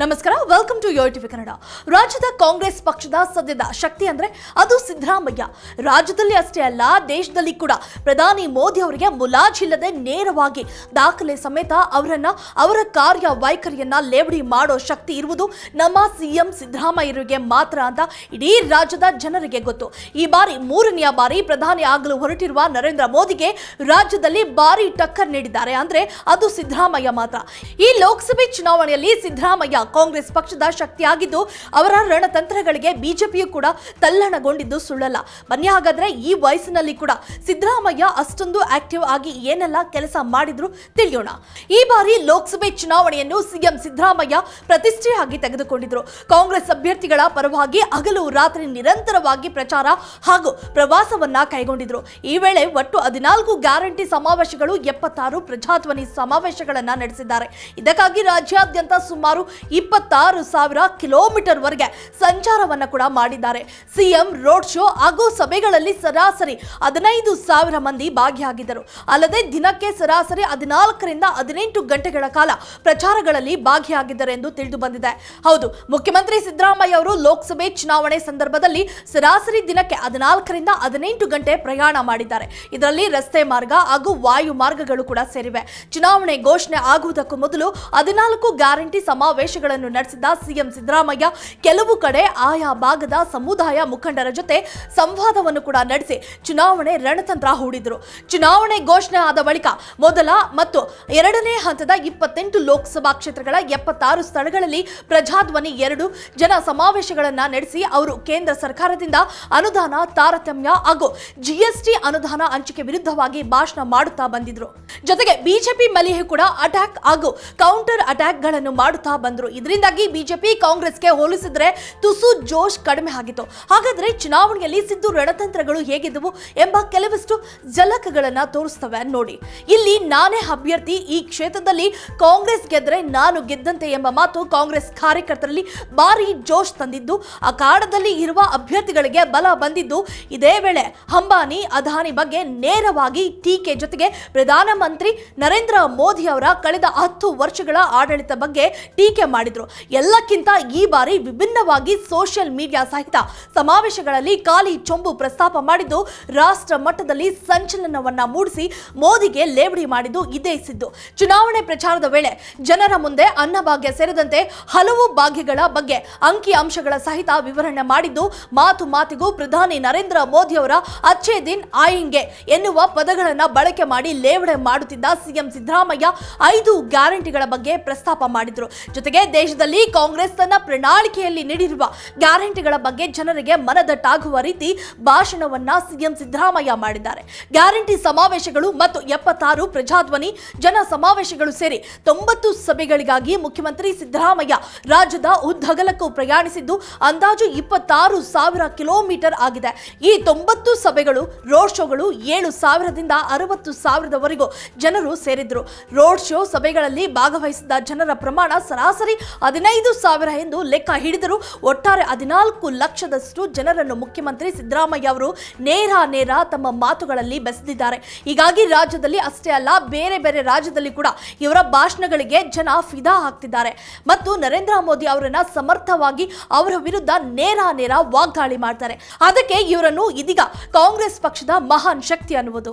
ನಮಸ್ಕಾರ welcome to TV Kannada ರಾಜ್ಯದ ಕಾಂಗ್ರೆಸ್ ಪಕ್ಷದ ಸದ್ಯದ ಶಕ್ತಿ ಅಂದ್ರೆ ಅದು ಸಿದ್ದರಾಮಯ್ಯ. ರಾಜ್ಯದಲ್ಲಿ ಅಷ್ಟೇ ಅಲ್ಲ, ದೇಶದಲ್ಲಿ ಕೂಡ ಪ್ರಧಾನಿ ಮೋದಿ ಅವರಿಗೆ ಮುಲಾಜಿಲ್ಲದೆ ನೇರವಾಗಿ ದಾಖಲೆ ಸಮೇತ ಅವರನ್ನ ಅವರ ಕಾರ್ಯ ವೈಖರಿಯನ್ನ ಲೇವಡಿ ಮಾಡೋ ಶಕ್ತಿ ಇರುವುದು ನಮ್ಮ ಸಿಎಂ ಸಿದ್ದರಾಮಯ್ಯರಿಗೆ ಮಾತ್ರ ಅಂತ ಇಡೀ ರಾಜ್ಯದ ಜನರಿಗೆ ಗೊತ್ತು. ಈ ಬಾರಿ ಮೂರನೆಯ ಬಾರಿ ಪ್ರಧಾನಿ ಆಗಲು ಹೊರಟಿರುವ ನರೇಂದ್ರ ಮೋದಿಗೆ ರಾಜ್ಯದಲ್ಲಿ ಭಾರಿ ಟಕ್ಕರ್ ನೀಡಿದ್ದಾರೆ. ಅಂದ್ರೆ ಅದು ಸಿದ್ದರಾಮಯ್ಯ ಮಾತ್ರ. ಈ ಲೋಕಸಭೆ ಚುನಾವಣೆಯಲ್ಲಿ ಸಿದ್ದರಾಮಯ್ಯ ಕಾಂಗ್ರೆಸ್ ಪಕ್ಷದ ಶಕ್ತಿಯಾಗಿದ್ದು, ಅವರ ರಣತಂತ್ರಗಳಿಗೆ ಬಿಜೆಪಿಯು ಕೂಡ ತಲ್ಲಣಗೊಂಡಿದ್ದು ಸುಳ್ಳಲ್ಲ. ಬನ್ನಿ ಹಾಗಾದ್ರೆ ಈ ವಯಸ್ಸಿನಲ್ಲಿ ಕೂಡ ಸಿದ್ದರಾಮಯ್ಯ ಅಷ್ಟೊಂದು ಆಕ್ಟಿವ್ ಆಗಿ ಏನೆಲ್ಲ ಕೆಲಸ ಮಾಡಿದ್ರು ತಿಳಿಯೋಣ. ಈ ಬಾರಿ ಲೋಕಸಭೆ ಚುನಾವಣೆಯನ್ನು ಸಿಎಂ ಸಿದ್ದರಾಮಯ್ಯ ಪ್ರತಿಷ್ಠೆಯಾಗಿ ತೆಗೆದುಕೊಂಡಿದ್ರು. ಕಾಂಗ್ರೆಸ್ ಅಭ್ಯರ್ಥಿಗಳ ಪರವಾಗಿ ಹಗಲು ರಾತ್ರಿ ನಿರಂತರವಾಗಿ ಪ್ರಚಾರ ಹಾಗೂ ಪ್ರವಾಸವನ್ನ ಕೈಗೊಂಡಿದ್ರು. ಈ ವೇಳೆ ಒಟ್ಟು ಹದಿನಾಲ್ಕು ಗ್ಯಾರಂಟಿ ಸಮಾವೇಶಗಳು, ಎಪ್ಪತ್ತಾರು ಪ್ರಜಾಧ್ವನಿ ಸಮಾವೇಶಗಳನ್ನ ನಡೆಸಿದ್ದಾರೆ. ಇದಕ್ಕಾಗಿ ರಾಜ್ಯಾದ್ಯಂತ ಸುಮಾರು ಇಪ್ಪತ್ತಾರು ಸಾವಿರ ಕಿಲೋಮೀಟರ್ ವರೆಗೆ ಸಂಚಾರವನ್ನ ಕೂಡ ಮಾಡಿದ್ದಾರೆ. ಸಿಎಂ ರೋಡ್ ಶೋ ಹಾಗೂ ಸಭೆಗಳಲ್ಲಿ ಸರಾಸರಿ ಹದಿನೈದು ಸಾವಿರ ಮಂದಿ ಭಾಗಿಯಾಗಿದ್ದರು. ಅಲ್ಲದೆ ದಿನಕ್ಕೆ ಸರಾಸರಿ ಹದಿನಾಲ್ಕರಿಂದ ಹದಿನೆಂಟು ಗಂಟೆಗಳ ಕಾಲ ಪ್ರಚಾರಗಳಲ್ಲಿ ಭಾಗಿಯಾಗಿದ್ದಾರೆ ಎಂದು ತಿಳಿದು ಬಂದಿದೆ. ಹೌದು, ಮುಖ್ಯಮಂತ್ರಿ ಸಿದ್ದರಾಮಯ್ಯ ಅವರು ಲೋಕಸಭೆ ಚುನಾವಣೆ ಸಂದರ್ಭದಲ್ಲಿ ಸರಾಸರಿ ದಿನಕ್ಕೆ ಹದಿನಾಲ್ಕರಿಂದ ಹದಿನೆಂಟು ಗಂಟೆ ಪ್ರಯಾಣ ಮಾಡಿದ್ದಾರೆ. ಇದರಲ್ಲಿ ರಸ್ತೆ ಮಾರ್ಗ ಹಾಗೂ ವಾಯು ಮಾರ್ಗಗಳು ಕೂಡ ಸೇರಿವೆ. ಚುನಾವಣೆ ಘೋಷಣೆ ಆಗುವುದಕ್ಕೂ ಮೊದಲು ಹದಿನಾಲ್ಕು ಗ್ಯಾರಂಟಿ ಸಮಾವೇಶಗಳನ್ನು ನಡೆಸಿದ ಸಿಎಂ ಸಿದ್ದರಾಮಯ್ಯ, ಕೆಲವು ಕಡೆ ಆಯಾ ಭಾಗದ ಸಮುದಾಯ ಮುಖಂಡರ ಜೊತೆ ಸಂವಾದವನ್ನು ಕೂಡ ನಡೆಸಿ ಚುನಾವಣೆ ರಣತಂತ್ರ ಹೂಡಿದರು. ಚುನಾವಣೆ ಘೋಷಣೆ ಆದ ಬಳಿಕ ಮೊದಲ ಮತ್ತು ಎರಡನೇ ಹಂತದ ಇಪ್ಪತ್ತೆಂಟು ಲೋಕಸಭಾ ಕ್ಷೇತ್ರಗಳ ಎಪ್ಪತ್ತಾರು ಸ್ಥಳಗಳಲ್ಲಿ ಪ್ರಜಾಧ್ವನಿ ಎರಡು, ಜನ ಸಮಾವೇಶಗಳನ್ನು ನಡೆಸಿ ಅವರು ಕೇಂದ್ರ ಸರ್ಕಾರದಿಂದ ಅನುದಾನ, ತಾರತಮ್ಯ ಹಾಗೂ ಜಿಎಸ್ಟಿ ಅನುದಾನ ಹಂಚಿಕೆ ವಿರುದ್ಧವಾಗಿ ಭಾಷಣ ಮಾಡುತ್ತಾ ಬಂದಿದ್ರು. ಜೊತೆಗೆ ಬಿಜೆಪಿ ಮೇಲೆಯೂ ಕೂಡ ಅಟ್ಯಾಕ್ ಹಾಗೂ ಕೌಂಟರ್ ಅಟ್ಯಾಕ್ಗಳನ್ನು ಮಾಡುತ್ತಾ ಬಂದ್ರು. ಇದರಿಂದಾಗಿ ಬಿಜೆಪಿ ಕಾಂಗ್ರೆಸ್ಗೆ ಹೋಲಿಸಿದ್ರೆ ತುಸು ಜೋಶ್ ಕಡಿಮೆ ಆಗಿತ್ತು. ಹಾಗಾದ್ರೆ ಚುನಾವಣೆಯಲ್ಲಿ ಸಿದ್ದು ರಣತಂತ್ರಗಳು ಹೇಗಿದ್ದವು ಎಂಬ ಕೆಲವಷ್ಟು ಜಲಕಗಳನ್ನು ತೋರಿಸ್ತವೆ ನೋಡಿ. ಇಲ್ಲಿ ನಾನೇ ಅಭ್ಯರ್ಥಿ, ಈ ಕ್ಷೇತ್ರದಲ್ಲಿ ಕಾಂಗ್ರೆಸ್ ಗೆದ್ರೆ ನಾನು ಗೆದ್ದಂತೆ ಎಂಬ ಮಾತು ಕಾಂಗ್ರೆಸ್ ಕಾರ್ಯಕರ್ತರಲ್ಲಿ ಭಾರಿ ಜೋಶ್ ತಂದಿದ್ದು. ಆ ಅಖಾಡದಲ್ಲಿ ಇರುವ ಅಭ್ಯರ್ಥಿಗಳಿಗೆ ಬಲ ಬಂದಿದ್ದು ಇದೇ ವೇಳೆ ಅಂಬಾನಿ, ಅದಾನಿ ಬಗ್ಗೆ ನೇರವಾಗಿ ಟೀಕೆ ಜೊತೆಗೆ ಪ್ರಧಾನಮಂತ್ರಿ ನರೇಂದ್ರ ಮೋದಿ ಅವರ ಕಳೆದ ಹತ್ತು ವರ್ಷಗಳ ಆಡಳಿತ ಬಗ್ಗೆ ಟೀಕೆ ಮಾಡಿದ್ರು. ಎಲ್ಲಕ್ಕಿಂತ ಈ ಬಾರಿ ವಿಭಿನ್ನವಾಗಿ ಸೋಷಿಯಲ್ ಮೀಡಿಯಾ ಸಹಿತ ಸಮಾವೇಶಗಳಲ್ಲಿ ಖಾಲಿ ಚೊಂಬು ಪ್ರಸ್ತಾಪ ಮಾಡಿದ್ದು, ರಾಷ್ಟ್ರ ಮಟ್ಟದಲ್ಲಿ ಸಂಚಲನವನ್ನ ಮೂಡಿಸಿ ಮೋದಿಗೆ ಲೇವಡಿ ಮಾಡಿದ್ದು ಇದೇ ಸಿದ್ದು. ಚುನಾವಣೆ ಪ್ರಚಾರದ ವೇಳೆ ಜನರ ಮುಂದೆ ಅನ್ನಭಾಗ್ಯ ಸೇರಿದಂತೆ ಹಲವು ಭಾಗ್ಯಗಳ ಬಗ್ಗೆ ಅಂಕಿ ಅಂಶಗಳ ಸಹಿತ ವಿವರಣೆ ಮಾಡಿದ್ದು, ಮಾತು ಮಾತಿಗೂ ಪ್ರಧಾನಿ ನರೇಂದ್ರ ಮೋದಿ ಅವರ ಅಚ್ಚೇ ದಿನ್ ಆಯಿಂಗೆ ಎನ್ನುವ ಪದಗಳನ್ನ ಬಳಕೆ ಮಾಡಿ ಲೇವಡೆ ಮಾಡುತ್ತಿದ್ದ ಸಿಎಂ ಸಿದ್ದರಾಮಯ್ಯ ಐದು ಗ್ಯಾರಂಟಿಗಳ ಬಗ್ಗೆ ಪ್ರಸ್ತಾಪ ಮಾಡಿದ್ರು. ಜೊತೆಗೆ ದೇಶದಲ್ಲಿ ಕಾಂಗ್ರೆಸ್ ತನ್ನ ಪ್ರಣಾಳಿಕೆಯಲ್ಲಿ ನೀಡಿರುವ ಗ್ಯಾರಂಟಿಗಳ ಬಗ್ಗೆ ಜನರಿಗೆ ಮನದಟ್ಟಾಗುವ ರೀತಿ ಭಾಷಣವನ್ನ ಸಿಎಂ ಸಿದ್ದರಾಮಯ್ಯ ಮಾಡಿದ್ದಾರೆ. ಗ್ಯಾರಂಟಿ ಸಮಾವೇಶಗಳು ಮತ್ತು ಎಪ್ಪತ್ತಾರು ಪ್ರಜಾಧ್ವನಿ ಜನ ಸಮಾವೇಶಗಳು ಸೇರಿ ತೊಂಬತ್ತು ಸಭೆಗಳಿಗಾಗಿ ಮುಖ್ಯಮಂತ್ರಿ ಸಿದ್ದರಾಮಯ್ಯ ರಾಜ್ಯದ ಉದ್ದಗಲಕ್ಕೂ ಪ್ರಯಾಣಿಸಿದ್ದು, ಅಂದಾಜು ಇಪ್ಪತ್ತಾರು ಸಾವಿರ ಕಿಲೋಮೀಟರ್ ಆಗಿದೆ. ಈ ತೊಂಬತ್ತು ಸಭೆಗಳು, ರೋಡ್ ಶೋಗಳು ಏಳು ಸಾವಿರದಿಂದ ಅರವತ್ತು ಸಾವಿರದವರೆಗೂ ಜನರು ಸೇರಿದ್ರು. ರೋಡ್ ಶೋ ಸಭೆಗಳಲ್ಲಿ ಭಾಗವಹಿಸಿದ ಜನರ ಪ್ರಮಾಣ ಸರಾಸರಿ ಹದಿನೈದು ಸಾವಿರ ಎಂದು ಲೆಕ್ಕ ಹಿಡಿದರು ಒಟ್ಟಾರೆ ಹದಿನಾಲ್ಕು ಲಕ್ಷದಷ್ಟು ಜನರನ್ನು ಮುಖ್ಯಮಂತ್ರಿ ಸಿದ್ದರಾಮಯ್ಯ ಅವರು ನೇರ ನೇರ ತಮ್ಮ ಮಾತುಗಳಲ್ಲಿ ಬೆಸೆದಿದ್ದಾರೆ. ಹೀಗಾಗಿ ರಾಜ್ಯದಲ್ಲಿ ಅಷ್ಟೇ ಅಲ್ಲ, ಬೇರೆ ಬೇರೆ ರಾಜ್ಯದಲ್ಲಿ ಕೂಡ ಇವರ ಭಾಷಣಗಳಿಗೆ ಜನ ಫಿದಾ ಹಾಕ್ತಿದ್ದಾರೆ ಮತ್ತು ನರೇಂದ್ರ ಮೋದಿ ಅವರನ್ನ ಸಮರ್ಥವಾಗಿ ಅವರ ವಿರುದ್ಧ ನೇರ ನೇರ ವಾಗ್ದಾಳಿ ಮಾಡ್ತಾರೆ. ಅದಕ್ಕೆ ಇವರನ್ನು ಇದೀಗ ಕಾಂಗ್ರೆಸ್ ಪಕ್ಷದ ಮಹಾನ್ ಶಕ್ತಿ ಅನ್ನುವುದು.